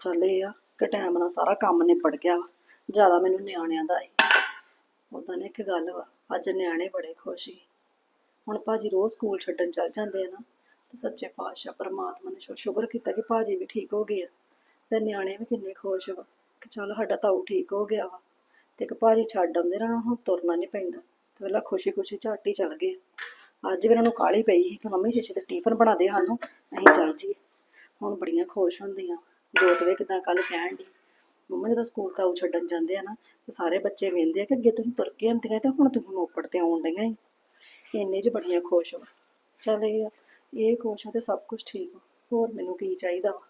ਚੱਲ ਇਹ ਆ, ਕਿ ਟਾਈਮ ਨਾਲ ਸਾਰਾ ਕੰਮ ਨਿਪਟ ਗਿਆ ਵਾ। ਜ਼ਿਆਦਾ ਮੈਨੂੰ ਨਿਆਣਿਆਂ ਦਾ ਹੈ ਉਦਾਂ ਨੇ ਇੱਕ ਗੱਲ ਵਾ, ਅੱਜ ਨਿਆਣੇ ਬੜੇ ਖੁਸ਼ ਸੀ ਹੁਣ ਭਾਜੀ ਰੋਜ਼ ਸਕੂਲ ਛੱਡਣ ਚੱਲ ਜਾਂਦੇ ਆ ਨਾ, ਤੇ ਸੱਚੇ ਪਾਤਸ਼ਾਹ ਪਰਮਾਤਮਾ ਨੇ ਸ਼ੁਕਰ ਕੀਤਾ ਕਿ ਭਾਜੀ ਵੀ ਠੀਕ ਹੋ ਗਏ ਆ। ਤੇ ਨਿਆਣੇ ਵੀ ਕਿੰਨੇ ਖੁਸ਼ ਵਾ, ਕਿ ਚੱਲ ਸਾਡਾ ਤਾਊ ਠੀਕ ਹੋ ਗਿਆ ਵਾ। ਤੇ ਇੱਕ ਭਾਜੀ ਛੱਡ ਆਉਂਦੇ ਨਾ, ਹੁਣ ਤੁਰਨਾ ਨਹੀਂ ਪੈਂਦਾ। ਤੇ ਵੇਲਾ ਖੁਸ਼ੀ ਖੁਸ਼ੀ ਝੱਟ ਹੀ ਚੱਲ ਗਏ ਅੱਜ ਵੀ ਇਹਨਾਂ ਨੂੰ ਕਾਹਲੀ ਪਈ ਸੀ ਕਿ ਮੰਮੀ, ਸ਼ੀਸ਼ੇ ਤੇ ਟਿਫਨ ਬਣਾ ਦੇ ਸਾਨੂੰ, ਅਸੀਂ ਚੱਲ ਜੀ ਹੁਣ ਬੜੀਆਂ ਖੁਸ਼ ਹੁੰਦੀਆਂ। ਜੋਤ ਵੇ ਕਿਦਾਂ ਕੱਲ ਕਹਿਣ ਦੀ ਮੰਮਾ ਜਦੋਂ ਸਕੂਲ ਤਾਊ ਛੱਡਣ ਜਾਂਦੇ ਆ ਨਾ, ਤੇ ਸਾਰੇ ਬੱਚੇ ਵੇਂਦੇ ਆ ਕਿ ਅੱਗੇ ਤੁਸੀਂ ਤੁਰ ਕੇ ਆਉਂਦੀਆਂ ਤੇ ਹੁਣ ਤੁਸੀਂ ਮੋਪੜ ਤੇ ਆਉਣ ਡਈਆਂ ਈ। ਇੰਨੇ ਚ ਬੜੀਆਂ ਖੁਸ਼ ਹੋ ਚੱਲ ਇਹ ਇਹ ਖੁਸ਼ ਆ ਤੇ ਸਭ ਕੁਝ ਠੀਕ ਹੋਰ ਮੈਨੂੰ ਕੀ ਚਾਹੀਦਾ ਵਾ?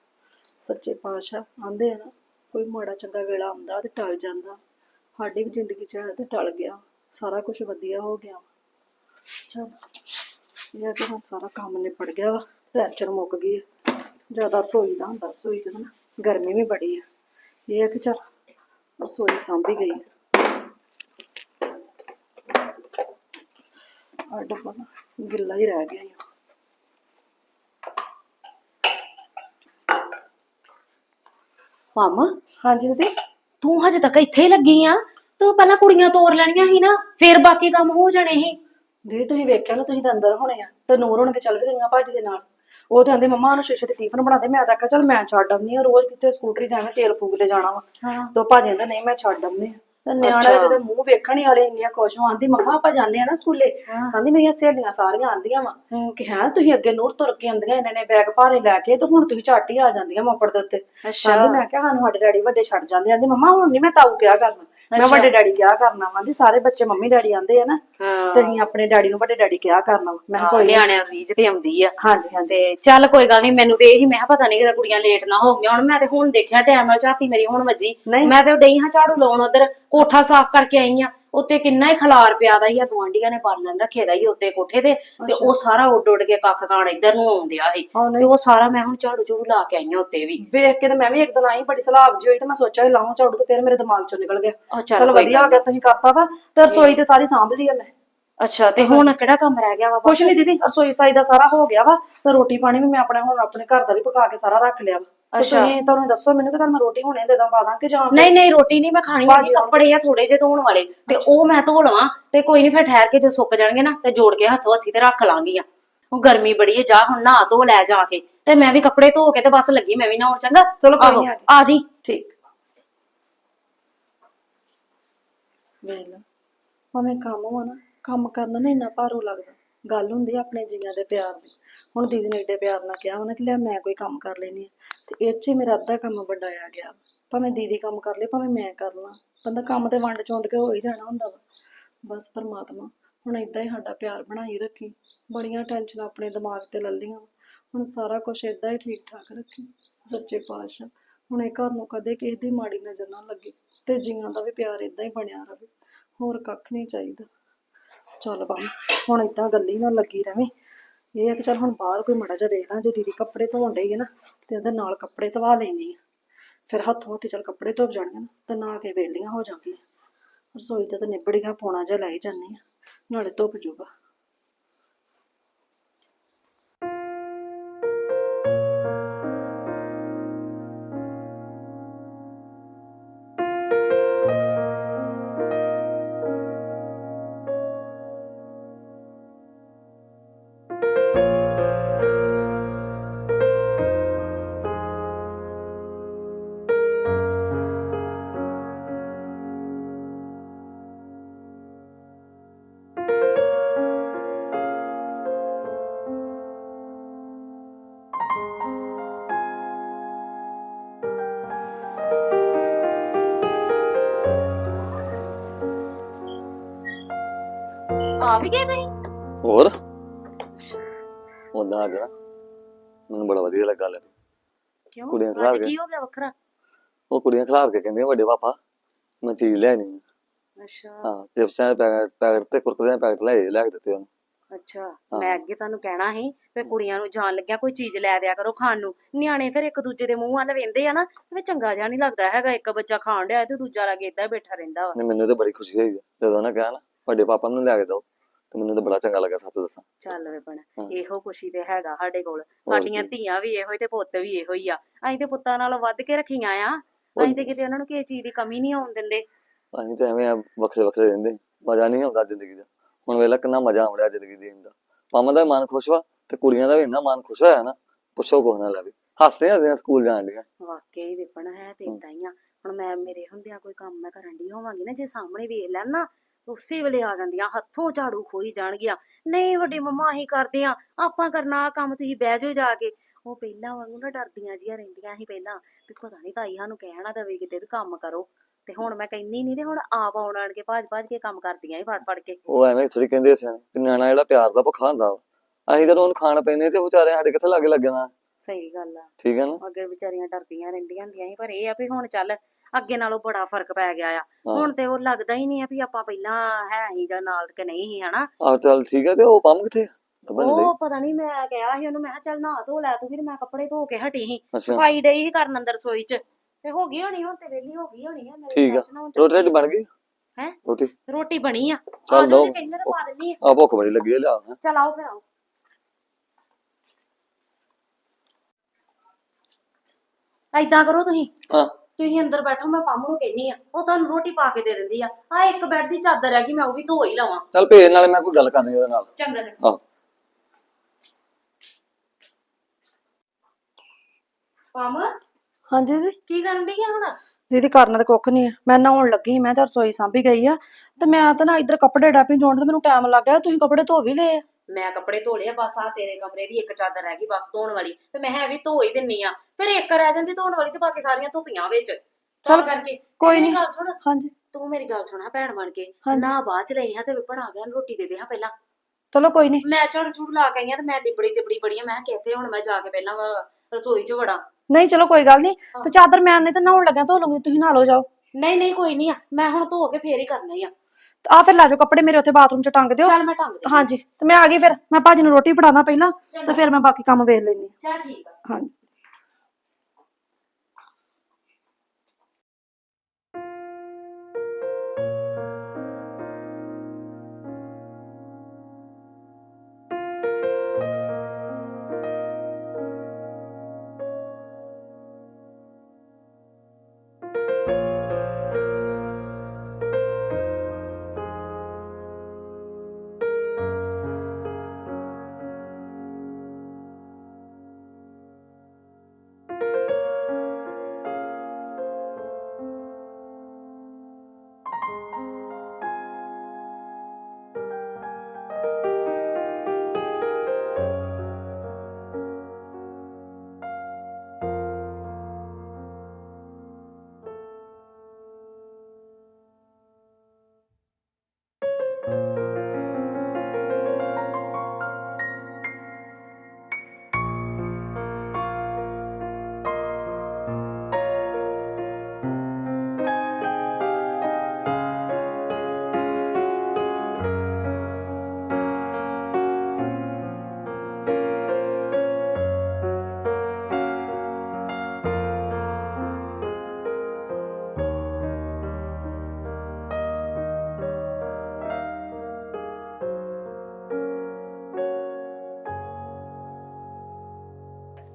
ਸੱਚੇ ਪਾਤਸ਼ਾਹ ਆਂਦੇ ਆ ਨਾ, ਕੋਈ ਮਾੜਾ ਚੰਗਾ ਵੇਲਾ ਆਉਂਦਾ ਤੇ ਟਲ ਜਾਂਦਾ। ਸਾਡੀ ਵੀ ਜ਼ਿੰਦਗੀ ਚ ਹੈ ਤੇ ਟਲ ਗਿਆ। ਸਾਰਾ ਕੁਝ ਵਧੀਆ ਹੋ ਗਿਆ ਚਲ, ਇਹ ਆ ਕਿ ਹੁਣ ਸਾਰਾ ਕੰਮ ਨਿਪਟ ਗਿਆ ਵਾ, ਟੈਨਸ਼ਨ ਮੁੱਕ ਗਈ ਜ਼ਿਆਦਾ ਰਸੋਈ ਦਾ ਹੁੰਦਾ ਰਸੋਈ ਚ ਨਾ ਗਰਮੀ ਵੀ ਬੜੀ ਆ। ਇਹ ਆ ਕਿ ਚਲ ਰਸੋਈ ਸਾਂਭੀ ਗਈ ਆ। ਡੱਬਾ ਗਿੱਲਾ ਹੀ ਰਹਿ ਗਿਆ। ਪੰਮ ਹਾਂਜੀ ਦੀਦੀ? ਤੂੰ ਹਜੇ ਤੱਕ ਇੱਥੇ ਹੀ ਲੱਗੀ ਆ? ਤੂੰ ਪਹਿਲਾਂ ਕੁੜੀਆਂ ਤੋਰ ਲੈਣੀਆਂ ਸੀ ਨਾ ਫਿਰ ਬਾਕੀ ਕੰਮ ਹੋ ਜਾਣੇ ਸੀ। ਦੀਦੀ ਤੁਸੀਂ ਵੇਖਿਆ ਨਾ ਤੁਸੀਂ ਤਾਂ ਅੰਦਰ ਹੋਣੇ ਆ। ਤੇ ਨੂਰ ਹੋਣੇ ਤੇ ਚੱਲ ਵੀ ਗਈਆਂ ਭੱਜ ਦੇ ਨਾਲ। ਉਹ ਤੇ ਆਂਦੇ ਮੰਮਾ ਨੂੰ ਸ਼ੀਸ਼ੇ ਤੇ ਟਿਫਨ ਬਣਾ ਦੇ ਮੈਂ ਤਾਂ ਕਿਹਾ ਚੱਲ ਮੈਂ ਛੱਡ ਆਉਂਦੀ ਆ ਰੋਜ਼ ਕਿਤੇ ਸਕੂਟਰੀ ਤੇ ਐਵੇਂ ਤੇਲ ਫੂਕਦੇ ਜਾਣਾ ਵਾ। ਹਾਂ। ਤੇ ਭਾਜੀ ਕਹਿੰਦਾ ਨਹੀਂ ਮੈਂ ਛੱਡ ਆਉਂਦੀ ਆ ਤੇ ਨਿਆਣਾ ਅੱਛਾ। ਦੇ ਮੂੰਹ ਵੇਖਣ ਹੀ ਵਾਲੇ ਇੰਨੀਆਂ ਖੁਸ਼ ਹੋ ਆਂਦੀ ਮੰਮਾ ਆਪਾਂ ਜਾਂਦੇ ਆ ਨਾ ਸਕੂਲੇ। ਹਾਂ। ਆਂਦੀ ਮੇਰੀਆਂ ਸਹੇਲੀਆਂ ਸਾਰੀਆਂ ਆਂਦੀਆਂ ਵਾ। ਕਿ ਹੈ ਤੁਸੀਂ ਅੱਗੇ ਨੂਰ ਤੁਰ ਕੇ ਆਂਦੀਆਂ ਇਹਨਾਂ ਨੇ ਬੈਗ ਭਾਰੇ ਲੈ ਕੇ ਤੇ ਹੁਣ ਤੁਸੀਂ ਝੱਟ ਹੀ ਆ ਜਾਂਦੀਆਂ ਮੋਪੜ ਦੇ ਉੱਤੇ। ਅੱਛਾ। ਆਂਦੀ ਮੈਂ ਕਿਹਾ ਸਾਨੂੰ ਸਾਡੇ ਡੈਡੀ ਵੱਡੇ ਛੱਡ ਜਾਂਦੇ। ਆਂਦੀ ਮੰਮਾ ਹੁਣ ਨਹੀਂ ਮੈਂ ਤਾਊ ਕਿਹਾ ਕਰਨਾ ਮੈਂ। ਵੱਡੇ ਡੈਡੀ ਕਿਹਾ ਕਰਨਾ ਵਾ? ਆਂਦੀ ਸਾਰੇ ਬੱਚੇ ਮੰਮੀ ਡੈਡੀ ਆਂਦੇ ਆ ਨਾ ਹਾਂ। ਤੇ ਅਸੀਂ ਆਪਣੇ ਡੈਡੀ ਨੂੰ ਵੱਡੇ ਡੈਡੀ ਕਿਹਾ ਕਰਨਾ ਵਾ? ਮੈਂ ਕਿਹਾ ਕੋਈ ਨੀ। ਨਿਆਣਿਆਂ ਦੀ ਰੀਝ ਤੇ ਆਉਂਦੀ ਆ। ਹਾਂਜੀ ਹਾਂਜੀ। ਤੇ ਚੱਲ ਕੋਈ ਗੱਲ ਨਹੀਂ ਮੈਨੂੰ ਤੇ ਇਹੀ ਮੈਂ ਕਿਹਾ ਪਤਾ ਨਹੀਂ ਕਿਤੇ ਕੁੜੀਆਂ ਲੇਟ ਨਾ ਹੋ ਗਈਆਂ ਹੁਣ। ਮੈਂ ਤੇ ਹੁਣ ਦੇਖਿਆ ਟਾਈਮ ਨਾਲ ਝਾਤੀ ਮੇਰੀ ਹੁਣ ਵੱਜੀ। ਨਹੀਂ। ਮੈਂ ਤੇ ਡਈ ਹਾਂ ਝਾੜੂ ਲਾਉਣ ਉਧਰ ਕੋਠਾ ਸਾਫ਼ ਕਰਕੇ ਆਈ ਆ। ਉੱਤੇ ਕਿੰਨਾ ਹੀ ਖਲਾਰ ਪਿਆ ਦਾ ਸੀ ਆ ਗਵਾਂਢੀਆਂ ਨੇ ਬਾਲਣ ਰੱਖੇ ਦਾ ਸੀ ਉੱਤੇ ਕੋਠੇ ਤੇ ਤੇ ਉਹ ਸਾਰਾ ਉੱਡ ਉੱਡ ਕੇ ਕੱਖ ਖਾਣ ਇੱਧਰ ਨੂੰ ਆਉਂਦਿਆ ਸੀ। ਹਾਂ, ਨਹੀਂ। ਤੇ ਉਹ ਸਾਰਾ ਮੈਂ ਹੁਣ ਝਾੜੂ ਝੂੜੂ ਲਾ ਕੇ ਆਈ ਆ ਉੱਤੇ ਵੀ। ਵੇਖ ਕੇ ਤੇ ਮੈਂ ਵੀ ਇੱਕ ਦਿਨ ਆਈ ਬੜੀ ਸਲਾਬ ਜਿਹੀ ਹੋਈ ਤੇ ਮੈਂ ਸੋਚਿਆ ਲਾਉਂ ਝਾੜੂ ਤੇ ਫਿਰ ਮੇਰੇ ਦਿਮਾਗ ਚੋਂ ਨਿਕਲ ਗਿਆ। ਚੱਲ ਚਲ ਕੋਈ ਵਧੀਆ ਹੋ ਗਿਆ ਤੁਸੀਂ ਕਰਤਾ ਵਾ ਤੇ ਰਸੋਈ ਤੇ ਸਾਰੀ ਸਾਂਭ ਲਈ ਆ ਮੈਂ। ਅੱਛਾ ਤੇ ਹੁਣ ਕਿਹੜਾ ਕੰਮ ਰਹਿ ਗਿਆ ਵਾ ਕੁਛ ਨਹੀਂ ਦੀਦੀ ਰਸੋਈ ਸਾਈ ਦਾ ਸਾਰਾ ਹੋ ਗਿਆ ਵਾ ਤੇ ਰੋਟੀ ਪਾਣੀ ਵੀ ਮੈਂ ਆਪਣੇ ਹੁਣ ਆਪਣੇ ਘਰ ਦਾ ਵੀ ਪਕਾ ਕੇ ਸਾਰਾ ਰੱਖ ਲਿਆ ਵਾ। ਤੇ ਅੱਛਾ। ਤੁਸੀਂ ਤੁਹਾਨੂੰ ਦੱਸੋ ਮੈਨੂੰ ਕਿ ਤੁਹਾਨੂੰ ਮੈਂ ਰੋਟੀ ਹੁਣੇ ਦੇ ਦਾਂ ਪਾ ਦਾਂ ਕਿ ਜਾਂ ਨਹੀਂ ਨਹੀਂ ਰੋਟੀ ਨਹੀਂ ਮੈਂ ਖਾਣੀ ਹੈਗੀ ਕੱਪੜੇ ਆ ਥੋੜੇ ਜਿਹੇ ਧੋਣ ਵਾਲੇ ਤੇ ਉਹ ਮੈਂ ਧੋ ਲਵਾਂ ਤੇ ਕੋਈ ਨਹੀਂ ਫਿਰ ਠਹਿਰ ਕੇ ਜੇ ਸੁੱਕ ਜਾਣਗੇ ਨਾ ਤੇ ਜੋੜ ਕੇ ਹੱਥੋਂ ਹੱਥੀ ਤੇ ਰੱਖ ਲਾਂਗੀ ਆ। ਉਹ ਗਰਮੀ ਬੜੀ ਹੈ ਜਾ ਹੁਣ ਨਹਾ ਧੋ ਲੈ ਜਾ ਕੇ ਤੇ ਮੈਂ ਵੀ ਕੱਪੜੇ ਧੋ ਕੇ ਤੇ ਬਸ ਲੱਗੀ ਮੈਂ ਵੀ ਨਹਾਉਣ ਚੰਗਾ? ਚਲੋ ਕੋਈ ਆਹੋ, ਨੀ, ਆ ਜਾਓ। ਆ ਜੀ। ਠੀਕ। ਵੇਖ ਲਾ। ਭਾਵੇਂ ਕੰਮ ਨਾ ਕੰਮ ਕਰਨਾ ਨਾ ਇੰਨਾ ਭਾਰੂ ਲੱਗਦਾ। ਗੱਲ ਹੁੰਦੀ ਆ ਆਪਣੇ ਜੀਆਂ ਦੇ ਪਿਆਰ ਦੀ। ਹੁਣ ਦੀਦੀ ਨੇ ਏਡੇ ਪਿਆਰ ਨਾਲ ਕਿਹਾ ਉਹਨੇ ਕਿ ਲੈ ਮੈਂ ਕੋਈ ਕੰਮ ਕਰ ਲੈਣੀ ਆ ਤੇ ਇਹ 'ਚ ਹੀ ਮੇਰਾ ਅੱਧਾ ਕੰਮ ਵੰਡਾਇਆ ਗਿਆ। ਭਾਵੇਂ ਦੀਦੀ ਕੰਮ ਕਰ ਲੇ ਭਾਵੇਂ ਮੈਂ ਕਰ ਲਾਂ। ਬੰਦਾ ਕੰਮ ਤੇ ਵੰਡ ਚੁੰਡ ਕੇ ਹੋ ਹੀ ਜਾਣਾ ਹੁੰਦਾ ਵਾ। ਬਸ ਪਰਮਾਤਮਾ, ਹੁਣ ਇਦਾਂ ਹੀ ਸਾਡਾ ਪਿਆਰ ਬਣਾਈ ਰੱਖੀ। ਬੜੀਆਂ ਟੈਨਸ਼ਨਾਂ ਆਪਣੇ ਦਿਮਾਗ ਤੇ ਲੱਲੀਆਂ ਹੁਣ ਸਾਰਾ ਕੁਝ ਇਦਾਂ ਹੀ ਠੀਕ ਠਾਕ ਰੱਖੀ। ਸੱਚੇ ਪਾਤਸ਼ਾਹ, ਹੁਣ ਇਹ ਘਰ ਨੂੰ ਕਦੇ ਕਿਸੇ ਦੀ ਮਾੜੀ ਨਜ਼ਰ ਨਾ ਲੱਗੇ। ਤੇ ਜੀਆਂ ਦਾ ਵੀ ਪਿਆਰ ਇਦਾਂ ਹੀ ਬਣਿਆ ਰਹੇ ਹੋਰ ਕੱਖ ਨਹੀਂ ਚਾਹੀਦਾ। ਚੱਲ ਬੰਮ ਹੁਣ ਇਦਾਂ ਗੱਲੀ ਨਾਲ ਲੱਗੀ ਰਵੇਂ। ਇਹ ਆ ਕਿ ਚੱਲ ਹੁਣ ਬਾਹਰ ਕੋਈ ਮੜਾ ਜਿਹਾ ਦੇਖ ਲਾਂ, ਜੇ ਦੀਦੀ ਕੱਪੜੇ ਧੋਣ ਡਈ ਹੈ ਨਾ, ਤੇ ਉਹਦੇ ਨਾਲ ਕੱਪੜੇ ਧਵਾ ਲੈਣੀ ਆ। ਫਿਰ ਹੱਥੋਂ ਹੱਥੀ ਚੱਲ ਕੱਪੜੇ ਧੋ ਜਾਣਗੇ ਨਾ, ਤੇ ਨਾ ਕੇ ਵੇਲੀਆਂ ਹੋ ਜਾਣਗੀਆਂ ਰਸੋਈ ਤੇ ਤਾਂ ਨਿਬੜ ਗਿਆ ਪੋਣਾ ਜਿਹਾ ਲੈ ਜਾਂਦੀ ਆ, ਨਾਲੇ ਧੁੱਪ ਜੂਗਾ। ਵੀ ਗਏ ਤੁਸੀਂ? ਹੋਰ? ਉਹਦਾ ਅੱਜ ਨਾ ਮੈਨੂੰ ਬੜਾ ਵਧੀਆ ਲੱਗਾ ਲੈ। ਕਿਉਂ? ਕੁੜੀਆਂ ਖਿਲਾਰ ਅੱਜ ਗਏ। ਕੀ ਹੋ ਗਿਆ ਵੱਖਰਾ? ਉਹ ਕੁੜੀਆਂ ਖਿਲਾਰ ਕੇ ਕਹਿੰਦੀਆਂ ਵੱਡੇ ਪਾਪਾ ਮੈਂ ਚੀਜ਼ ਲੈਣੀ ਆ। ਅੱਛਾ। ਹਾਂ ਚਿਪਸਾਂ ਦੇ ਪੈਕਟ ਪੈਕਟ ਤੇ ਕੁਰਕੁਰੇ ਦੇ ਪੈਕਟ ਲੈ ਲੈ ਕੇ ਦਿੱਤੇ ਉਹਨੂੰ। ਅੱਛਾ ਮੈਂ ਅੱਗੇ ਤੁਹਾਨੂੰ ਕਹਿਣਾ ਸੀ ਵੀ ਕੁੜੀਆਂ ਨੂੰ ਜਾਣ ਲੱਗਿਆ ਕੋਈ ਚੀਜ਼ ਲੈ ਦਿਆ ਕਰੋ ਖਾਣ ਨੂੰ। ਨਿਆਣੇ ਫਿਰ ਇੱਕ ਦੂਜੇ ਦੇ ਮੂੰਹ ਵੱਲ ਵੇਂਦੇ ਆ ਨਾ ਵੀ ਚੰਗਾ ਜਿਹਾ ਨਹੀਂ ਲੱਗਦਾ ਹੈਗਾ ਇੱਕ ਬੱਚਾ ਖਾਣ ਡਿਆ ਤੇ ਦੂਜਾ ਲਾਗੇ ਏਦਾਂ ਹੀ ਬੈਠਾ ਰਹਿੰਦਾ ਵਾ। ਮੈਨੂੰ ਤੇ ਬੜੀ ਖੁਸ਼ੀ ਹੋਈ ਜਦੋਂ ਉਹਨੇ ਕਿਹਾ ਨਾ ਵੱਡੇ ਪਾਪਾ ਨੂੰ ਲੈ ਕੇ ਦਿਓ। ਤੇ ਮੈਨੂੰ ਤਾਂ ਬੜਾ ਚੰਗਾ ਲੱਗਾ ਸੱਚ ਦੱਸਾਂ। ਚੱਲ ਵੇ ਹਾਂ। ਇਹੋ ਕੁਛੀ ਤੇ ਹੈਗਾ ਸਾਡੇ ਕੋਲ। ਸਾਡੀਆਂ। ਧੀਆਂ ਵੀ ਇਹੋ ਹੀ ਤੇ ਪੁੱਤ ਵੀ ਇਹੋ ਹੀ ਆ। ਅਸੀਂ ਤੇ ਪੁੱਤਾਂ ਨਾਲੋਂ ਵੱਧ ਕੇ ਰੱਖੀਆਂ ਆ। ਅਸੀਂ ਤੇ ਕਿਤੇ ਉਹਨਾਂ ਨੂੰ ਕਿਸੇ ਚੀਜ਼ ਦੀ ਕਮੀ ਨਹੀਂ ਆਉਣ ਦਿੰਦੇ। ਅਸੀਂ ਤਾਂ ਐਵੇਂ ਆ ਵੱਖਰੇ ਵੱਖਰੇ ਰਹਿੰਦੇ। ਮਜ਼ਾ ਨਹੀਂ ਆਉਂਦਾ ਜ਼ਿੰਦਗੀ ਦਾ। ਹੁਣ ਵੇਲਾ ਕਿੰਨਾ ਮਜ਼ਾ ਆਉਂਦਾ ਜ਼ਿੰਦਗੀ ਜੀਣ ਦਾ। ਮਾਮਾ ਦਾ ਮਨ ਖੁਸ਼ ਵਾ ਤੇ ਕੁੜੀਆਂ ਦਾ ਵੀ ਇੰਨਾ ਮਨ ਖੁਸ਼ ਹੋਇਆ ਨਾ ਪੁੱਛੋ ਕੁਛ ਨਾ ਲਵੇ ਹੱਸਦੇ ਹੱਸਦੇ ਸਕੂਲ ਜਾਣ ਡੀਆਂ ਵਾਕਈ ਵਿਪਣ ਹੈ ਤੇ। ਇਦਾਂ ਹੀ ਆ। ਹੁਣ ਮੈਂ ਮੇਰੇ ਹੁੰਦਿਆਂ ਕੋਈ ਕੰਮ ਮੈਂ ਕਰਨ ਦੀ ਹੋਵਾਂਗੀ ਨਾ ਜੇ ਸਾਹਮਣੇ ਵੇਖ ਲੈਣ ਨਾ ਉਸੇ ਵੇਲੇ ਆ ਜਾਂਦੀਆਂ ਹੱਥੋਂ ਝਾੜੂ ਖੋਈ ਜਾਣਗੀਆਂ। ਨਹੀਂ ਵੱਡੀ ਮੰਮਾ ਅਸੀਂ ਕਰਦੇ ਆ ਆਪਾਂ ਕਰਨਾ ਆਹ ਕੰਮ ਤੁਸੀਂ ਬਹਿ ਜਾਓ ਜਾ ਕੇ। ਉਹ ਪਹਿਲਾਂ ਵਾਂਗੂ ਨਾ ਡਰਦੀਆਂ ਜੀਆਂ ਰਹਿੰਦੀਆਂ ਸੀ ਪਹਿਲਾਂ ਵੀ ਪਤਾ ਨਹੀਂ ਤਾਈ ਸਾਨੂੰ ਕਹਿਣਾ ਦਵੇ ਕਿਤੇ ਵੀ ਕੰਮ ਕਰੋ। ਤੇ ਹੁਣ ਮੈਂ ਕਹਿੰਦੀ ਨਹੀਂ ਤੇ ਹੁਣ ਆਪ ਆਉਣ ਆਣ ਕੇ ਭੱਜ ਭੱਜ ਕੇ ਕੰਮ ਕਰਦੀਆਂ ਹੀ ਫੜ ਫੜ ਕੇ। ਉਹ ਐਵੇਂ ਥੋੜੀ ਕਹਿੰਦੇ ਸਿਆਣੇ ਕਿ ਨਿਆਣਾ ਜਿਹੜਾ ਪਿਆਰ ਦਾ ਭੁੱਖਾ ਹੁੰਦਾ ਅਸੀਂ ਜਦੋਂ ਉਹਨੂੰ ਖਾਣ ਪੈਂਦੇ ਤੇ ਉਹ ਵਿਚਾਰੇ ਸਾਡੇ ਕਿੱਥੇ ਲੱਗੇ ਲੱਗਣਾ। ਸਹੀ ਗੱਲ ਆ। ਠੀਕ ਹੈ ਨਾ? ਅੱਗੇ ਵਿਚਾਰੀਆਂ ਡਰਦੀਆਂ ਰਹਿੰਦੀਆਂ ਹੁੰਦੀਆਂ ਸੀ ਪਰ ਇਹ ਆ ਵੀ ਹੁਣ ਚੱਲ ਅੱਗੇ ਨਾਲੋਂ ਬੜਾ ਫ਼ਰਕ ਪੈ ਗਿਆ ਆ। ਹਾਂ। ਹੁਣ ਤੇ ਉਹ ਲੱਗਦਾ ਹੀ ਨਹੀਂ ਆ ਵੀ ਆਪਾਂ ਪਹਿਲਾਂ ਹੈ ਹੀ ਜਾਂ ਨਾਲ ਕਿ ਨਹੀਂ ਸੀ ਹਨਾ? ਆਹ ਚੱਲ ਠੀਕ ਹੈ ਤੇ ਉਹ ਪੰਮ ਕਿੱਥੇ ਉਹ ਪਤਾ ਨਹੀਂ ਮੈਂ ਕਿਹਾ ਸੀ ਉਹਨੂੰ ਮੈਂ ਕਿਹਾ ਚੱਲ ਨਹਾ ਧੋ ਲੈ ਤੂੰ ਫਿਰ ਮੈਂ ਕੱਪੜੇ ਧੋ ਕੇ ਹਟੀ ਸੀ। ਸਫ਼ਾਈ ਡਈ ਸੀ ਕਰਨ ਅੰਦਰ ਰਸੋਈ 'ਚ। ਤੇ ਹੋ ਗਈ ਹੋਣੀ ਹੁਣ ਤੇ ਵੇਲੀ ਹੋ ਗਈ ਹੋਣੀ ਆ ਠੀਕ ਆ। ਰੋਟੀ ਰਾਟੀ ਬਣ ਗਈ? ਹੈਂ? ਰੋਟੀ? ਰੋਟੀ ਬਣੀ ਆ। ਚੱਲ ਆ ਦੋ। ਪਾ ਦਿੰਨੀ ਆ। ਆ ਭੁੱਖ ਬੜੀ ਲੱਗੀ ਹੈ ਲਿਆ ਹੈਂ। ਚੱਲ ਆਓ ਫਿਰ ਆਓ। ਏਦਾਂ ਕਰੋ ਤੁਸੀਂ। ਹਾਂ। ਤੁਸੀਂ ਅੰਦਰ ਬੈਠੋ ਮੈਂ ਪੰਮ ਨੂੰ ਕਹਿਨੀ ਆ ਉਹ ਤੁਹਾਨੂੰ ਰੋਟੀ ਪਾ ਕੇ ਦੇ ਦਿੰਦੀ ਆ। ਆ ਇੱਕ ਬੈੱਡ ਦੀ ਚਾਦਰ ਹੈਗੀ ਮੈਂ ਉਹ ਵੀ ਧੋ ਹੀ ਲਵਾਂ। ਚੱਲ ਭੇਜ ਨਾਲੇ ਮੈਂ ਕੋਈ ਗੱਲ ਕਰਨੀ ਉਹਦੇ ਨਾਲ। ਚੰਗਾ ਚੰਗਾ ਆਹ। ਪੰਮ? ਹਾਂਜੀ ਦੀਦੀ? ਕੀ ਕਰਨ ਡਈ ਆ ਹੁਣ? ਦੀਦੀ ਕਰਨਾ ਤਾਂ ਕੁੱਖ ਨਹੀਂ ਮੈਂ ਨਹਾਉਣ ਲੱਗੀ ਮੈਂ ਤਾਂ ਰਸੋਈ ਸਾਂਭੀ ਗਈ ਆ। ਤੇ ਮੈਂ ਤਾਂ ਨਾ ਇੱਧਰ ਕੱਪੜੇ ਡਾਪੀ ਜੋੜਨ ਤੇ ਮੈਨੂੰ ਟਾਈਮ ਲੱਗ ਗਿਆ। ਤੁਸੀਂ ਕੱਪੜੇ ਧੋ ਵੀ ਲਏ ਆ। ਮੈਂ ਕੱਪੜੇ ਧੋ ਲਏ ਬਸ ਆ ਤੇਰੇ ਕਮਰੇ ਦੀ ਇੱਕ ਚਾਦਰ ਰਹਿ ਗਈ ਬਸ ਧੋਣ ਵਾਲੀ। ਤੇ ਮੈਂ ਹੈ ਵੀ ਧੋ ਹੀ ਦਿੰਨੀ ਆ। ਫਿਰ ਇੱਕ ਰਹਿ ਜਾਂਦੀ ਧੋਣ ਵਾਲੀ ਤੇ ਬਾਕੀ ਸਾਰੀਆਂ ਧੁੱਪੀਆਂ ਵਿੱਚ। ਚੱਲ, ਕਰਕੇ ਕੋਈ ਮੇਰੀ ਨੀ। ਗੱਲ ਸੁਣ। ਹਾਂਜੀ। ਤੂੰ ਮੇਰੀ ਗੱਲ ਸੁਣਾ ਭੈਣ ਬਣ ਕੇ। ਨਾ ਬਾਅਦ ਚ ਲਈ ਹਾਂ ਤੇ ਵਿਪਣ ਆ ਗਿਆ ਰੋਟੀ ਦੇ ਦੇ ਹਾਂ ਪਹਿਲਾਂ। ਚਲੋ ਕੋਈ ਨਹੀਂ ਮੈਂ ਝੜ ਝੂੜ ਲਾ ਕੇ ਆਈ ਆ ਤੇ ਮੈਂ ਲਿਬੜੀ ਤਿਬੜੀ ਬੜੀ ਆ। ਮੈਂ ਕਿਹਾ ਹੁਣ ਮੈਂ ਜਾ ਕੇ ਪਹਿਲਾਂ ਰਸੋਈ 'ਚ ਵੜਾਂ। ਨਹੀਂ ਚਲੋ ਕੋਈ ਗੱਲ ਨਹੀਂ ਤੇ ਚਾਦਰ ਮੈਂ ਨਹੀਂ ਤਾਂ ਨਹਾਉਣ ਲੱਗਿਆ ਧੋ ਲੂੰਗੀ। ਤੁਸੀਂ ਨਹਾ ਲਓ ਜਾਓ। ਨਹੀਂ ਨਹੀਂ ਕੋਈ ਨਹੀਂ ਆ। ਮੈਂ ਹੁਣ ਧੋ ਕੇ ਫੇਰ ਹੀ ਕਰਨਾ ਹੀ ਆ। ਆ ਫਿਰ ਲੈ ਜਾਓ ਕੱਪੜੇ ਮੇਰੇ ਉੱਥੇ ਬਾਥਰੂਮ 'ਚ ਟੰਗ ਦਿਓ। ਚੱਲ ਮੈਂ ਢੰਗ ਦੇ ਹਾਂਜੀ ਤੇ ਮੈਂ ਆ ਗਈ ਫਿਰ। ਮੈਂ ਭਾਜੀ ਨੂੰ ਰੋਟੀ ਫੜਾਣਾ ਪਹਿਲਾਂ ਤੇ ਫਿਰ ਮੈਂ ਬਾਕੀ ਕੰਮ ਵੇਖ ਲੈਂਦੀ ਚੱਲ ਠੀਕ ਆ। ਹਾਂਜੀ।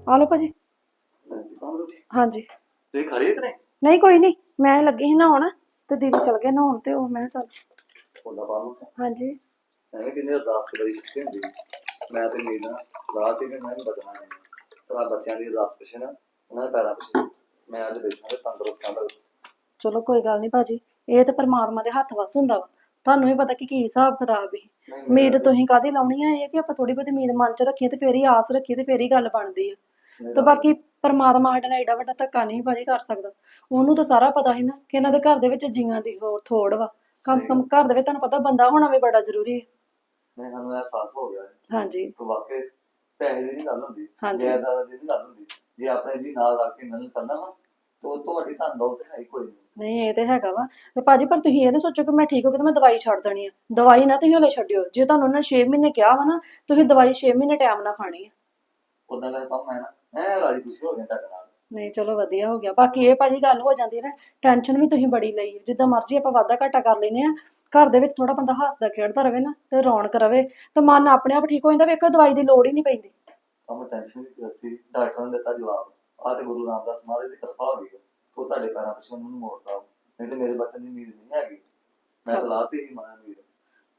ਆ ਲਓ ਭਾਜੀ। ਹਾਂਜੀ। ਤੁਸੀਂ ਖੜੀ ਕਿ ਨਹੀਂ ਨਹੀਂ ਕੋਈ ਨਹੀਂ। ਮੈਂ ਲੱਗੀ ਸੀ ਨਹਾਉਣ ਤੇ ਦੀਦੀ ਚਲ ਗਏ ਨਹਾਉਣ ਤੇ ਉਹ ਮੈਂ ਚੱਲ। ਹੁੰਦਾ ਬਾਹਰ ਹਾਂਜੀ। ਐਵੇਂ ਕਿੰਨੇ ਅਰਦਾਸ ਬੜੀ ਸੁੱਤੀ ਹੁੰਦੀ ਮੈਂ ਤੇ ਨੀਂਦ ਨਾ ਰਾਤ ਹੀ ਮੈਂ ਬਚਣਾ ਹੈ ਪਰ ਬੱਚਿਆਂ ਦੀ ਅਰਦਾਸ ਪਿਛੇ ਨਾ ਉਹਨਾਂ ਦੇ ਪੈਰਾਂ ਪਿਛੇ ਮੈਂ ਅੱਜ ਬੈਠਾ ਤੇ ਤੰਦਰੁਸਤ ਹਾਂ ਚਲੋ ਕੋਈ ਗੱਲ ਨਹੀਂ ਭਾਜੀ। ਇਹ ਤੇ ਪਰਮਾਤਮਾ ਦੇ ਹੱਥ ਵਸ ਹੁੰਦਾ ਵਾ। ਤੁਹਾਨੂੰ ਵੀ ਪਤਾ ਕਿ ਕੀ ਹਿਸਾਬ ਖਰਾਬ ਹੀ ਉਮੀਦ ਤੁਸੀਂ ਕਾਦੀ ਲਾਉਣੀ ਆ? ਇਹ ਕਿ ਆਪਾਂ ਥੋੜੀ ਬਹੁਤੀ ਉਮੀਦ ਮਨ ਚ ਰੱਖੀਏ ਤੇ ਫੇਰ ਹੀ ਆਸ ਰੱਖੀਏ ਤੇ ਫੇਰ ਹੀ ਗੱਲ ਬਣਦੀ ਆ। ਤੇ ਬਾਕੀ ਪਰਮਾਤਮਾ ਸਾਡੇ ਨਾਲ ਏਡਾ ਵੱਡਾ ਧੱਕਾ ਨਹੀਂ ਭਾਜੀ ਕਰ ਸਕਦਾ। ਉਹਨੂੰ ਤਾਂ ਸਾਰਾ ਪਤਾ ਸੀ ਨਾ ਕਿ ਇਹਨਾਂ ਦੇ ਘਰ ਦੇ ਵਿੱਚ ਜੀਆਂ ਦੀ ਹੋਰ ਥੋੜ ਵਾ। ਕਮ ਸੇ ਕਮ ਘਰ ਦੇ ਵਿੱਚ ਤੁਹਾਨੂੰ ਪਤਾ ਬੰਦਾ ਹੋਣਾ ਵੀ ਬੜਾ ਜ਼ਰੂਰੀ ਹੈ ਮੈਂ ਸਾਨੂੰ ਅਹਿਸਾਸ ਹੋ ਗਿਆ। ਹੈ ਹਾਂਜੀ। ਕਿ ਵਾਕਈ ਪੈਸੇ ਦੀ ਨਹੀਂ ਗੱਲ ਹੁੰਦੀ ਹਾਂਜੀ। ਜਾਇਦਾਦ ਦੀ ਨਹੀਂ ਗੱਲ ਹੁੰਦੀ। ਜੇ ਆਪਣੇ ਜੀ ਨਾਲ ਰੱਖ ਕੇ ਮੈਨੂੰ ਤੰਨਾ ਵਾ ਤਾਂ ਉਹ ਤੁਹਾਡੀ ਧਨ ਦੌਲਤ ਹੈ ਹੀ ਕੋਈ ਨਹੀਂ। ਨਹੀਂ ਇਹ ਤੇ ਹੈਗਾ ਵਾ। ਤੇ ਭਾਜੀ ਪਰ ਤੁਸੀਂ ਇਹ ਨਾ ਸੋਚੋ ਕਿ ਮੈਂ ਠੀਕ ਹੋ ਗਿਆ ਤੇ ਮੈਂ ਦਵਾਈ ਛੱਡ ਦੇਣੀ ਆ। ਦਵਾਈ ਨਾ ਤੁਸੀਂ ਹਲੇ ਛੱਡਿਓ। ਜੇ ਤੁਹਾਨੂੰ ਉਹਨਾਂ 6 ਮਹੀਨੇ ਕਿਹਾ ਵਾ ਨਾ ਤੁਸੀਂ ਦਵਾਈ 6 ਮਹੀਨੇ ਟਾਈਮ ਨਾਲ ਖਾਣੀ ਆ। ਉਦਾਂ ਦਾ ਕੰਮ ਹੈ ਨਾ। ਐ ਰਾਜੀ ਖੁਸ਼ੀ ਹੋ ਗਿਆ ਤੁਹਾਡੇ ਨਾਲ। ਨਹੀਂ ਚਲੋ ਵਧੀਆ ਹੋ ਗਿਆ। ਬਾਕੀ ਇਹ ਭਾਜੀ ਗੱਲ ਹੋ ਜਾਂਦੀ ਹੈ ਨਾ ਟੈਨਸ਼ਨ ਵੀ ਤੁਸੀਂ ਬੜੀ ਲਈ ਹੈ। ਜਿੱਦਾਂ ਮਰਜ਼ੀ ਆਪਾਂ ਵਾਧਾ ਘਾਟਾ ਕਰ ਲੈਨੇ ਆ ਘਰ ਦੇ ਵਿੱਚ ਥੋੜਾ ਬੰਦਾ ਹੱਸਦਾ ਖੇਡਦਾ ਰਵੇ ਨਾ ਤੇ ਰੌਣਕ ਰਵੇ ਤੇ ਮਨ ਆਪਣੇ ਆਪ ਠੀਕ ਹੋ ਜਾਂਦਾ ਵੇਖੋ ਦਵਾਈ ਦੀ ਲੋੜ ਹੀ ਨਹੀਂ ਪੈਂਦੀ। ਆ ਮੈਂ ਟੈਨਸ਼ਨ ਨਹੀਂ ਕਰਤੀ ਡਾਕਟਰ ਨੇ ਦਿੱਤਾ ਜਵਾਬ। ਆ ਤੇ ਗੁਰੂ ਰਾਮਦਾਸ ਮਹਾਰਾਜ ਦੀ ਕਿਰਪਾ ਹੋ ਗਈ ਹੈ। ਉਹ ਤੁਹਾਡੇ ਪੈਰਾਂ ਪਿੱਛੇ ਮੈਨੂੰ ਮੋੜਦਾ ਨਹੀਂ ਤੇ ਮੇਰੇ ਬੱਚੇ ਦੀ ਨੀਂਦ ਨਹੀਂ ਹੈਗੀ। ਮੈਂ ਤਾਂ ਲਾਤੀ ਹੀ ਮਾਂ ਨੀਂਦ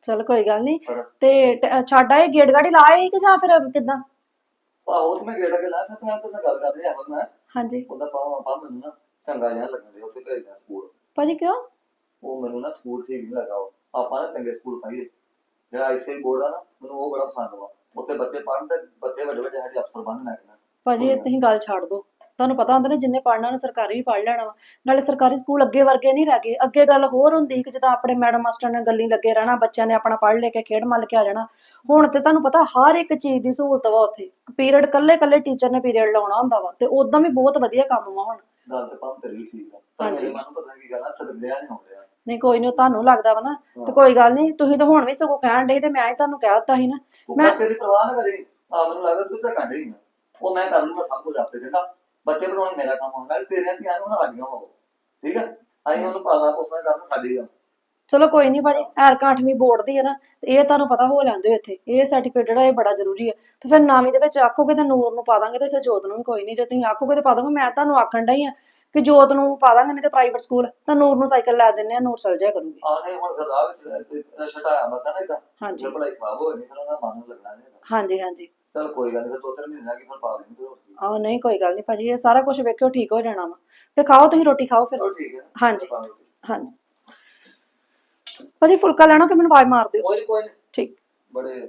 ਚਲ ਕੋਈ ਗੱਲ ਨਹੀਂ। ਪਰ ਤੇ ਟ- ਛੱਡ ਆਏ ਗੇੜ ਗਾੜੀ ਲਾਏ ਕਿ ਜਾਂ ਫਿਰ ਕਿਦਾਂ? ਤੇ ਮੈਂ ਗੇੜਾ ਕੇ ਲਾ ਸਕਦਾ ਮੈਂ ਤਾਂ ਗੱਲ ਕਰਦੇ ਆ ਮੈਂ ਹਾਂਜੀ। ਉਹਦਾ ਪਾਵਾਂ ਪਾ ਮੈਨੂੰ ਨਾ ਚੰਗਾ ਜਿਹਾ ਲੱਗਣ ਦੇ ਉੱਥੇ ਭੇਜਦਾ ਸਕੂਲ। ਭਾਜੀ ਕਿਉਂ? ਉਹ ਮੈਨੂੰ ਨਾ ਸਕੂਲ ਠੀਕ ਨਹੀਂ ਲੱਗਾ ਉਹ ਆਪਾਂ ਨਾ ਚੰਗੇ ਸਕੂਲ ਪਾਈਏ। ਜਿਹੜਾ ਆਈਸੀਆਈ ਬੋਰਡ ਆ ਨਾ ਮੈਨੂੰ ਉਹ ਬੜਾ ਪਸੰਦ ਵਾ। ਉੱਥੇ ਬੱਚੇ ਪੜ੍ਹਨ ਤੇ ਬੱਚੇ ਵੱਡੇ ਵੱਡੇ ਸਾਡੇ ਅਫਸਰ ਬਣਨ ਲੱਗ ਭਾਜੀ ਇਹ ਤੁਸੀਂ ਗੱਲ ਛੱਡ ਦੋ ਤੁਹਾਨੂੰ ਪਤਾ ਹੁੰਦਾ ਨੇ ਜਿੰਨੇ ਪੜ੍ਹਨਾ ਉਹਨੇ ਸਰਕਾਰੀ ਵੀ ਪੜ੍ਹ ਲੈਣਾ ਵਾ। ਨਾਲੇ ਸਰਕਾਰੀ ਸਕੂਲ ਅੱਗੇ ਵਰਗੇ ਨਹੀਂ ਰਹਿ ਗਏ। ਅੱਗੇ ਗੱਲ ਹੋਰ ਹੁੰਦੀ ਕਿ ਜਦੋਂ ਆਪਣੇ ਮੈਡਮ ਮਾਸਟਰ ਨੇ ਗੱਲੀ ਲੱਗੇ ਰਹਿਣਾ ਬੱਚਿਆਂ ਨੇ ਆਪਣਾ ਪੜ੍ਹ ਲੈ ਕੇ ਖੇਡ ਮੱਲ ਕੇ ਆ ਜਾਣਾ। ਹੁਣ ਤੇ ਤੁਹਾਨੂੰ ਪਤਾ ਹਰ ਇੱਕ ਚੀਜ਼ ਦੀ ਸਹੂਲਤ ਵਾ ਉੱਥੇ। ਪੀਰੀਅਡ ਕੱਲੇ ਕੱਲੇ ਟੀਚਰ ਨੇ ਪੀਰੀਅਡ ਲਾਉਣਾ ਹੁੰਦਾ ਵਾ। ਤੇ ਉਦਾਂ ਵੀ ਬਹੁਤ ਵਧੀਆ ਕੰਮ ਵਾ ਹੁਣ। ਗੱਲ ਤੇ ਪੰਮ ਤੇਰੀ ਠੀਕ ਆ। ਪਰ ਹਾਂਜੀ। ਮੇਰੇ ਮਨ ਨੂੰ ਪਤਾ ਨਹੀਂ ਕੀ ਗੱਲ ਆ ਸਦਲਿਆ ਨਹੀਂ ਹੋ ਰਿਹਾ ਨਹੀਂ ਕੋਈ ਨਹੀਂ ਤੁਹਾਨੂੰ ਲੱਗਦਾ ਵਾ ਨਾ। ਤੇ ਕੋਈ ਗੱਲ ਨਹੀਂ ਤੁਸੀਂ ਤਾਂ ਹੁਣ ਵੀ ਸਗੋਂ ਕਹਿਣ ਡੇ ਤੇ ਮੈਂ ਹੀ ਤੁਹਾਨੂੰ ਕਹਿ ਦਿੱਤਾ ਸੀ ਨਾ। ਉਹ ਮੈਂ- ਤੇਰੀ ਪਰਵਾਹ ਨਾ ਕਰੀ। ਆ ਮੈਨੂੰ ਲੱਗਦਾ ਤੂੰ ਤਾਂ ਕਾਂਡੇ ਹੀ ਨਾ। ਉਹ ਮੈਂ ਕਰ ਲੂੰਗਾ ਸਭ ਕੁਝ ਆਪੇ ਚੰਗਾ ਬੱਚੇ ਬਣਾਉਣੇ ਮੇਰਾ ਕੰਮ ਹੁੰਦਾ ਤੇਰੇ ਧਿਆਨ ਉਹਨਾਂ ਸਾਡੀਆਂ ਹੋਵੋ। ਠੀਕ ਆ? ਅਸੀਂ ਉਹਨੂੰ ਪਾਲਾ ਉਸਨੇ ਕਰਨਾ ਸਾਡੀ ਆ। ਚਲੋ ਕੋਈ ਨਹੀਂ ਭਾਜੀ ਐਰਕਾ 8ਵੀਂ ਬੋਰਡ ਦੀ ਹੈ ਨਾ ਤੇ ਇਹ ਤੁਹਾਨੂੰ ਪਤਾ ਹੋ ਲੈਂਦੇ ਇੱਥੇ। ਇਹ ਸਰਟੀਫਿਕੇਟ ਜਿਹੜਾ ਇਹ ਬੜਾ ਜ਼ਰੂਰੀ ਹੈ ਤੇ ਫਿਰ ਨਾਵੀਂ ਦੇ ਵਿੱਚ ਆਖੋਗੇ ਤੇ ਨੂਰ ਨੂੰ ਪਾ ਦਾਂਗੇ ਤੇ ਫਿਰ ਜੋਤ ਨੂੰ ਵੀ ਕੋਈ ਨਹੀਂ ਜੇ ਤੁਸੀਂ ਆਖੋਗੇ ਤੇ ਪਾ ਦਾਂਗੇ ਮੈਂ ਤੁਹਾਨੂੰ ਆਖਣ ਡਈ ਆ ਕਿ ਜੋਤ ਨੂੰ ਪਾ ਦਾਂਗੇ ਨਹੀਂ ਤੇ ਪ੍ਰਾਈਵੇਟ ਸਕੂਲ ਤਾਂ ਨੂਰ ਨੂੰ ਸਾਈਕਲ ਲੈ ਦਿੰਨੇ ਆ ਨੂਰ ਚਲ ਜਾਇਆ ਕਰੂਗੀ। ਆਨੇ ਹੁਣ ਫਿਰ ਰਾਹ ਵਿੱਚ ਛਟਾਇਆ ਮਤਾ ਨਾ ਇਦਾਂ ਹਾਂਜੀ। ਜੇ ਪੜਾਈ ਹੋਈ ਨਹੀਂ ਫਿਰ ਮਨ ਲੱਗਣਾ ਨਹੀਂ ਹਾਂਜੀ ਹਾਂਜੀ। ਚਲ ਕੋਈ ਗੱਲ ਨਹੀਂ ਤਿੰਨ ਮਹੀਨੇ ਲੱਗੇ ਫਿਰ ਪਾ ਦੇਣਗੇ ਹੋਰ ਕੀ। ਆਹ ਨਹੀਂ ਕੋਈ ਗੱਲ ਨਹੀਂ ਭਾਜੀ ਇਹ ਸਾਰਾ ਕੁਝ ਵੇਖਿਓ ਠੀਕ ਹੋ ਜਾਣਾ ਵਾ। ਤੇ ਖਾਓ ਤੁਸੀਂ ਰੋਟੀ ਖਾਓ ਫਿਰ। ਚਲੋ ਠੀਕ ਹੈ। ਹਾਂਜੀ। ਪਾ ਦਿਓ। ਹਾਂਜੀ। ਭਾਜੀ ਫੁਲਕਾ ਲੈਣਾ ਫਿਰ ਮੈਨੂੰ ਆਵਾਜ਼ ਮਾਰ ਦਿਓ। ਕੋਈ ਨੀ ਕੋਈ ਨੀ। ਠੀਕ। ਬੜੇ।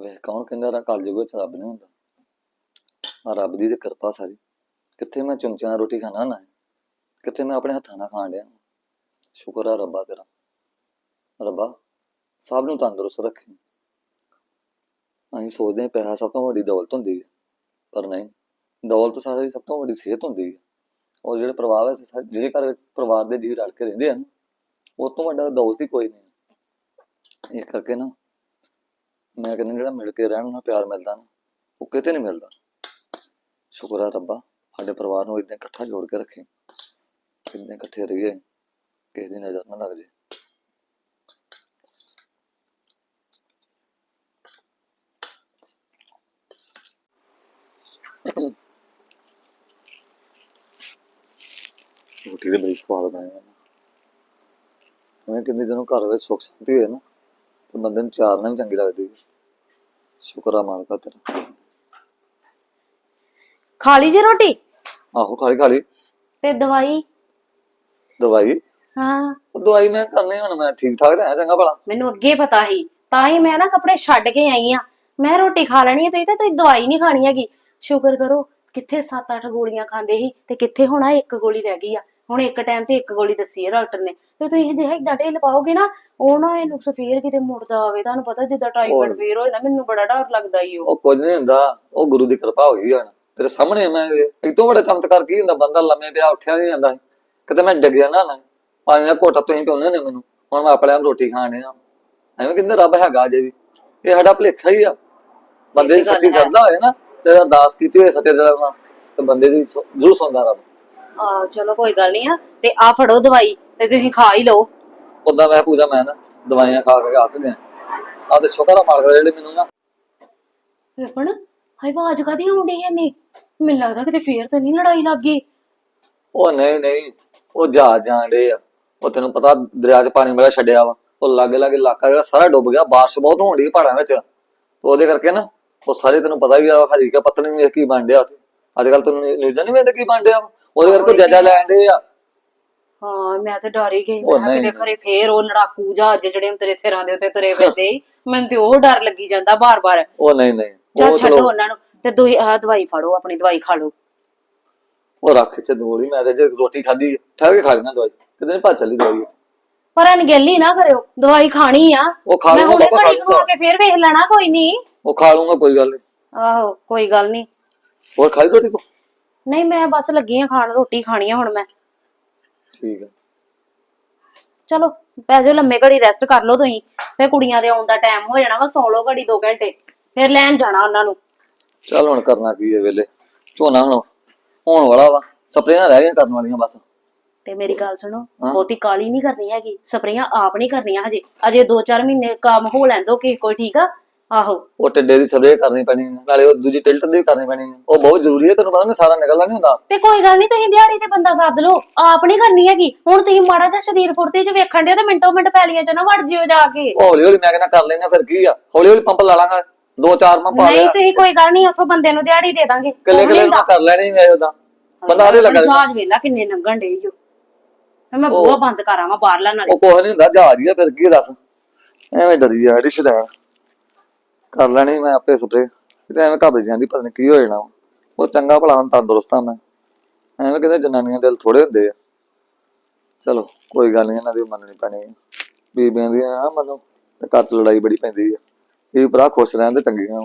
ਵੇ ਕੌਣ ਕਹਿੰਦਾ ਰਾ ਕਲਯੁਗ ਵਿੱਚ ਰੱਬ ਨਹੀਂ ਹੁੰਦਾ। ਆ ਰੱਬ ਦੀ ਤੇ ਕਿਰਪਾ ਸਾਰੀ। ਕਿੱਥੇ ਮੈਂ ਚਮਚਿਆਂ ਨਾਲ ਰੋਟੀ ਖਾਣਾ ਨਾ ਕਿੱਥੇ ਮੈਂ ਆਪਣੇ ਹੱਥਾਂ ਨਾਲ ਖਾਣ ਡਿਆ ਸ਼ੁਕਰ ਆ ਰੱਬਾ ਤੇਰਾ। ਰੱਬਾ, ਸਭ ਨੂੰ ਤੰਦਰੁਸਤ ਰੱਖੀ। ਅਸੀਂ ਸੋਚਦੇ ਹਾਂ ਪੈਸਾ ਸਭ ਤੋਂ ਵੱਡੀ ਦੌਲਤ ਹੁੰਦੀ ਹੈ, ਪਰ ਨਹੀਂ। ਦੌਲਤ ਸਾਡੀ ਸਭ ਤੋਂ ਵੱਡੀ ਸਿਹਤ ਹੁੰਦੀ ਹੈ। ਔਰ ਜਿਹੜੇ ਪਰਿਵਾਰ ਵਿੱਚ ਜਿਹੜੇ ਘਰ ਵਿੱਚ ਪਰਿਵਾਰ ਦੇ ਜੀਅ ਰਲ ਕੇ ਰਹਿੰਦੇ ਹਨ ਉਹ ਤੋਂ ਵੱਡਾ ਦੌਲਤ ਹੀ ਕੋਈ ਨਹੀਂ। ਇਹ ਕਰਕੇ ਨਾ ਮੈਂ ਕਹਿੰਦਾ ਜਿਹੜਾ ਮਿਲ ਕੇ ਰਹਿਣ ਨਾਲ ਪਿਆਰ ਮਿਲਦਾ ਨਾ, ਉਹ ਕਿਤੇ ਨਹੀਂ ਮਿਲਦਾ। ਸ਼ੁਕਰ ਆ ਰੱਬਾ, ਸਾਡੇ ਪਰਿਵਾਰ ਨੂੰ ਇਦਾਂ ਇਕੱਠਾ ਜੋੜ ਕੇ ਰੱਖੇ। ਇਦਾਂ ਇਕੱਠੇ ਰਹੀਏ, ਕਿਸੇ ਦੀ ਨਜ਼ਰ ਨਾ ਲੱਗ ਜੇ। ਰੋਟੀ ਦੇ ਬੜੀ ਸਵਾਦ ਬਣਾਈ ਮੈਂ ਕਹਿੰਦੀ ਜਦੋਂ ਘਰ ਵਿੱਚ ਸੁੱਖ ਸ਼ਾਂਤੀ ਹੋਏ ਨਾ ਤੇ ਬੰਦੇ ਨੂੰ ਚਾਰ ਨਾਲ ਵੀ ਚੰਗੀ ਲੱਗਦੀ ਹੈ ਸ਼ੁਕਰ ਆ ਮਾਲਕਾ ਤੇਰਾ। ਖਾ ਲਈ ਜੇ ਰੋਟੀ? ਆਹੋ ਖਾਲੀ ਖਾਲੀ ਤੇ ਦਵਾਈ? ਦਵਾਈ? ਹਾਂ। ਉਹ ਦਵਾਈ ਮੈਂ ਕਰਨੀ ਹੁਣ ਮੈਂ ਠੀਕ ਠਾਕ ਤਾਂ ਹੈ ਚੰਗਾ ਭਲਾ। ਮੈਨੂੰ ਅੱਗੇ ਪਤਾ ਸੀ। ਤਾਂ ਹੀ ਮੈਂ ਨਾ ਕੱਪੜੇ ਛੱਡ ਕੇ ਆਈ ਆ। ਮੈਂ ਰੋਟੀ ਖਾ ਲੈਣੀ ਹੈ ਤਾਂ ਤੁਸੀਂ ਦਵਾਈ ਨਹੀਂ ਖਾਣੀ ਹੈਗੀ। ਸ਼ੁਕਰ ਕਰੋ ਕਿੱਥੇ 7-8 ਗੋਲੀਆਂ ਖਾਂਦੇ ਸੀ ਤੇ ਕਿੱਥੇ ਹੁਣ ਆਹ ਇੱਕ ਗੋਲੀ ਰਹਿ ਗਈ ਆ। ਹੁਣ ਇੱਕ ਟਾਈਮ ਤੇ ਇੱਕ ਗੋਲੀ ਦੱਸੀ ਹੈ ਡਾਕਟਰ ਨੇ। ਤੇ ਤੁਸੀਂ ਜੇ ਏਦਾਂ ਢਿੱਲ ਪਾਓਗੇ ਨਾ ਉਹ ਨਾ ਇਹ ਨੁਕਸ ਫੇਰ ਕਿਤੇ ਮੁੜਦਾ ਆਵੇ। ਤੁਹਾਨੂੰ ਪਤਾ ਜਿੱਦਾਂ ਟਾਈਫਾਇਡ। ਫੇਰ ਹੋ ਜਾਂਦਾ ਮੈਨੂੰ ਬੜਾ ਡਰ ਲੱਗਦਾ ਈ ਉਹ। ਉਹ ਕੁਝ ਨਹੀਂ ਹੁੰਦਾ ਉਹ ਗੁਰੂ ਦੀ ਕਿਰਪਾ ਹੋਈ ਹੁਣ ਤੇਰੇ ਸਾਹਮਣੇ ਮੈਂ ਇਹ ਤੋਂ ਵੱਡਾ ਚਮਤਕਾਰ ਕੀ ਹੁੰਦਾ ਬੰਦਾ ਲੰਮੇ ਪਿਆ ਉੱਠਿਆ ਨਹੀਂ ਜਾਂਦਾ। ਕਿਤੇ ਮੈਂ ਡਿੱਗ ਜਾਣਾ ਨਾ ਪਾਣੀ ਦਾ ਘੋਟਾ ਤੁਸੀਂ ਪਿਉਂਦੇ ਨੇ ਮੈਨੂੰ ਹੁਣ ਮੈਂ ਆਪਣੇ ਆਪ ਰੋਟੀ ਖਾਣ ਡਿਆ। ਐਵੇਂ ਕਹਿੰਦੇ ਰੱਬ ਹੈਗਾ ਜੇ ਵੀ। ਇਹ ਸਾਡਾ ਭੁਲੇਖਾ ਹੀ ਆ। ਬੰਦੇ ਦੀ ਇਹ ਸੱਚੀ। ਸਰਦਾ ਹੋਏ ਨਾ ਤੇ ਅਰਦਾਸ ਕੀਤੀ ਹੋਏ ਸੱਚੇ ਦਿਲ ਨਾਲ ਤੇ ਬੰਦੇ ਦੀ ਜ਼ਰੂਰ ਸੁਣਦਾ ਰੱਬ। ਆ ਚਲੋ ਕੋਈ ਗੱਲ ਨਹੀਂ ਆ ਤੇ ਆ ਫੜੋ ਦਵਾਈ ਤੇ ਤੁਸੀਂ ਖਾ ਹੀ ਲਓ। ਉਦਾਂ ਮੈਂ ਪੂਜਾ ਮੈਂ ਨਾ ਦਵਾਈਆਂ ਖਾ ਕੇ ਗਿਆ। ਆ ਤੇ ਸ਼ੁਕਰ ਆ ਮਾਲਕ ਦਾ ਜਿਹੜੇ ਮੈਨੂੰ ਨਾ ਵਿਪਨ ਹਾਈ ਆਵਾਜ਼ ਕਾਦੀ ਆਉਂਦੀ ਹੈ ਨੀ ਮੈਨੂੰ ਲੱਗਦਾ ਕਿਤੇ ਫੇਰ ਤੇ ਨਹੀਂ ਲੜਾਈ ਲੱਗ ਗਈ। ਉਹ ਨਹੀਂ ਨਹੀਂ ਉਹ ਜਾਣ ਡੇ ਆ। ਉਹ ਤੈਨੂੰ ਪਤਾ ਦਰਿਆ 'ਚ ਪਾਣੀ ਬੜਾ ਛੱਡਿਆ ਵਾ। ਉਹ ਲਾਗੇ ਲਾਗੇ ਇਲਾਕਾ ਜਿਹੜਾ ਸਾਰਾ ਡੁੱਬ ਗਿਆ ਬਾਰਿਸ਼ ਬਹੁਤ ਹੋਣ ਡਈ ਪਹਾੜਾਂ ਵਿੱਚ। ਉਹਦੇ ਕਰਕੇ ਨਾ ਉਹ ਸਾਰੇ ਤੈਨੂੰ ਪਤਾ ਹੀ ਆ ਹਰੀ ਕਾ ਪਤਨੀ ਕੀ ਬਣ ਡਿਆ ਉੱਥੇ। ਅੱਜ ਕੱਲ ਤੈਨੂੰ ਨਿਊਜ਼ਾਂ ਨਹੀਂ ਵੇਖਦੇ ਕੀ ਬਣ ਡਿਆ ਵਾ? ਉਹਦੇ ਕਰਕੇ ਜੱਜਾ ਲੈਣ ਡੇ ਆ। ਹਾਂ ਮੈਂ ਤੇ ਡਰ ਹੀ ਗਈ। ਉਹ ਮੈਂ ਨਹੀਂ, ਕਿਤੇ ਖਰੇ ਫੇਰ ਉਹ ਲੜਾਕੂ ਜਹਾਜ਼ ਜਿਹੜੇ ਹੁਣ ਤੇਰੇ ਸਿਰਾਂ ਦੇ ਉੱਤੇ ਤੁਰੇ ਫਿਰਦੇ ਈ। ਮੈਨੂੰ ਤੇ ਉਹ ਡਰ ਲੱਗੀ ਜਾਂਦਾ ਬਾਰ-ਬਾਰ। ਉਹ ਨਹੀਂ ਨਹੀਂ। ਚੱਲ ਉਹ ਛੱਡੋ ਚਲੋ ਉਹਨਾਂ ਨੂੰ ਤੇ ਦੋਈ ਆਹ ਦਵਾਈ ਫੜੋ ਆਪਣੀ ਦਵਾਈ ਖਾ ਲਓ। ਉਹ ਰੱਖ ਚ ਦੋੜੀ ਮੈਂ ਤੇ ਜੇ ਰੋਟੀ ਖਾਧੀ ਠਹਿਰ ਕੇ ਖਾ ਲੈਣਾ ਦਵਾਈ। ਕਿਤੇ ਨਹੀਂ ਭੱਜ ਚੱਲੀ ਦਵਾਈ। ਪਰ ਅਣਗਹਿਲੀ ਨਾ ਕਰਿਓ ਦਵਾਈ ਖਾਣੀ ਆ। ਉਹ ਖਾ ਮੈਂ ਹੁਣੇ ਪਾਪਾ ਖਾ ਘੜੀ ਖਵਾ ਲੂੰਗਾ ਕੇ ਫੇਰ ਵੇਖ ਲੈਣਾ ਕੋਈ ਨਹੀਂ। ਉਹ ਖਾ ਲੂੰਗਾ ਕੋਈ ਗੱਲ ਨਹੀਂ। ਆਹੋ ਕੋਈ ਗੱਲ ਨਹੀਂ। ਹੋਰ ਖਾਈ ਰੋਟੀ ਤੂੰ? ਨਹੀਂ ਮੈਂ ਬਸ ਲੱਗੀ ਆ ਖਾਣ ਰੋਟੀ ਖਾਣੀ ਆ ਹੁਣ ਮੈਂ। ਠੀਕ ਹੈ ਚਲੋ ਪੈ ਜਾਓ ਲੰਮੇ ਘੜੀ ਰੈਸਟ ਕਰ ਲਓ ਤੁਸੀਂ। ਫੇਰ ਕੁੜੀਆਂ ਦੇ ਆਉਣ ਦਾ ਟਾਈਮ ਹੋ ਜਾਣਾ ਵਾ ਸੌ ਲਓ ਘੜੀ 2 ਘੰਟੇ। ਫੇਰ ਲੈਣ ਜਾਣਾ ਉਹਨਾਂ ਨੂੰ। ਚੱਲ ਹੁਣ ਕਰਨਾ ਕੀ ਹੈ ਵੇਲੇ। ਝੋਨਾ ਹੁਣ ਹੋਣ ਵਾਲਾ ਵਾ ਸਪਰੇਆਂ ਰਹਿ ਗਈਆਂ ਕਰਨ ਵਾਲੀਆਂ ਬਸ। ਤੇ ਮੇਰੀ ਗੱਲ ਸੁਣੋ। ਬਹੁਤੀ ਕਾਲੀ ਨਹੀਂ ਕਰਨੀ ਹੈਗੀ ਸਪਰੇਆਂ ਆਪ ਨਹੀਂ ਕਰਨੀਆਂ ਹਜੇ। ਅਜੇ 2-4 ਮਹੀਨੇ ਕੰਮ ਹੋ ਲੈਂਦੋ ਕਿ ਕੋਈ ਠੀਕ ਆ। ਆਹੋ। ਉਹ ਟਿੱਡੇ ਦੀ ਸਪਰੇਅ ਕਰਨੀ ਪੈਣੀ ਹੈ, ਨਾਲੇ ਉਹ ਦੂਜੀ ਟਿਲਟ ਦੀ ਵੀ ਕਰਨੀ ਪੈਣੀ ਹੈ। ਉਹ ਬਹੁਤ ਜ਼ਰੂਰੀ ਹੈ ਤੈਨੂੰ ਪਤਾ ਨਾ ਸਾਰਾ ਨਿਕਲਦਾ ਨਹੀਂ ਹੁੰਦਾ। ਤੇ ਕੋਈ ਗੱਲ ਨਹੀਂ ਤੁਸੀਂ ਦਿਹਾੜੀ ਤੇ ਬੰਦਾ ਸੱਦ ਲਓ ਆਪ ਨਹੀਂ ਕਰਨੀ ਹੈਗੀ। ਹੁਣ ਤੁਸੀਂ ਮਾੜਾ ਜਿਹਾ ਸਰੀਰ ਫੁਰਤੀ ਚ ਵੇਖਣ ਦਿਓ ਤੇ ਮਿੰਟੋ ਮਿੰਟ ਪੈਲੀਆਂ ਚ ਨਾ ਵੜ ਜਿਓ ਜਾ ਕੇ। ਉਹ ਹੌਲੀ ਹੌਲੀ ਮੈਂ ਕਹਿੰਦਾ ਕਰ ਲੈਣਾ ਫਿਰ ਕੀ ਆ? ਹੌਲੀ ਹੌਲੀ ਪੰਪ ਲਾ ਲਾਂਗਾ ਦੋ ਚਾਰ ਮੈਂ ਪਾ ਨਹੀਂ ਲਿਆ ਤੁਸੀਂ ਕੋਈ ਗੱਲ ਨਹੀਂ ਉੱਥੋਂ ਬੰਦੇ ਨੂੰ ਦਿਹਾੜੀ ਦੇ ਦਾਂਗੇ। ਕਿੱਲੇ ਕਿੱਲੇ ਨੂੰ ਮੈਂ ਕਰ ਲੈਣੀ ਹੈ ਉਹਦਾ ਬੰਦਾ ਆਰੇ ਲੱਗਾ ਰਹਿੰਦਾ। ਜਹਾਜ਼ ਵੇਲਾ ਕਿੰਨੇ ਨੰਗਣ ਡੇ ਈਓ ਮੈਂ ਬੂਹਾ ਬੰਦ ਕਰਾਂ ਮੈਂ ਬਾਹਰ ਲੈਣ ਵਾਲੀ ਉਹ ਕੁਛ ਨਹੀਂ ਹੁੰਦਾ ਜਹਾਜ਼ ਹੀ ਆ ਫਿਰ ਕੀ ਆ ਦੱਸ? ਐਵੇਂ ਡਰੀ ਜਾ ਰਿਸ਼ਤੇਦਾਰ ਕਰ ਲੈਣੀ ਮੈਂ ਆਪੇ ਸਪਰੇ ਕਿਤੇ ਐਵੇਂ ਘਬਰ ਜਾਂਦੀ, ਪਤਾ ਨਹੀਂ ਕੀ ਹੋ ਜਾਣਾ। ਉਹ ਚੰਗਾ ਭਲਾ ਹੁਣ ਤੰਦਰੁਸਤ ਆ ਮੈਂ। ਐਵੇਂ ਕਿਤੇ ਜਨਾਨੀਆਂ ਦਿਲ ਥੋੜੇ ਹੁੰਦੇ ਆ। ਚਲੋ, ਕੋਈ ਗੱਲ ਨਹੀਂ ਇਹਨਾਂ ਦੀ ਮੰਨਣੀ ਪੈਣੀ ਆ। ਬੀਬੀਆਂ ਦੀ ਆ ਮੰਨੋ ਤੇ ਘਰ ਚ ਲੜਾਈ ਬੜੀ ਪੈਂਦੀ ਆ। ਇਹ ਭਰਾ ਖੁਸ਼ ਰਹਿਣ ਤੇ ਚੰਗੀਆਂ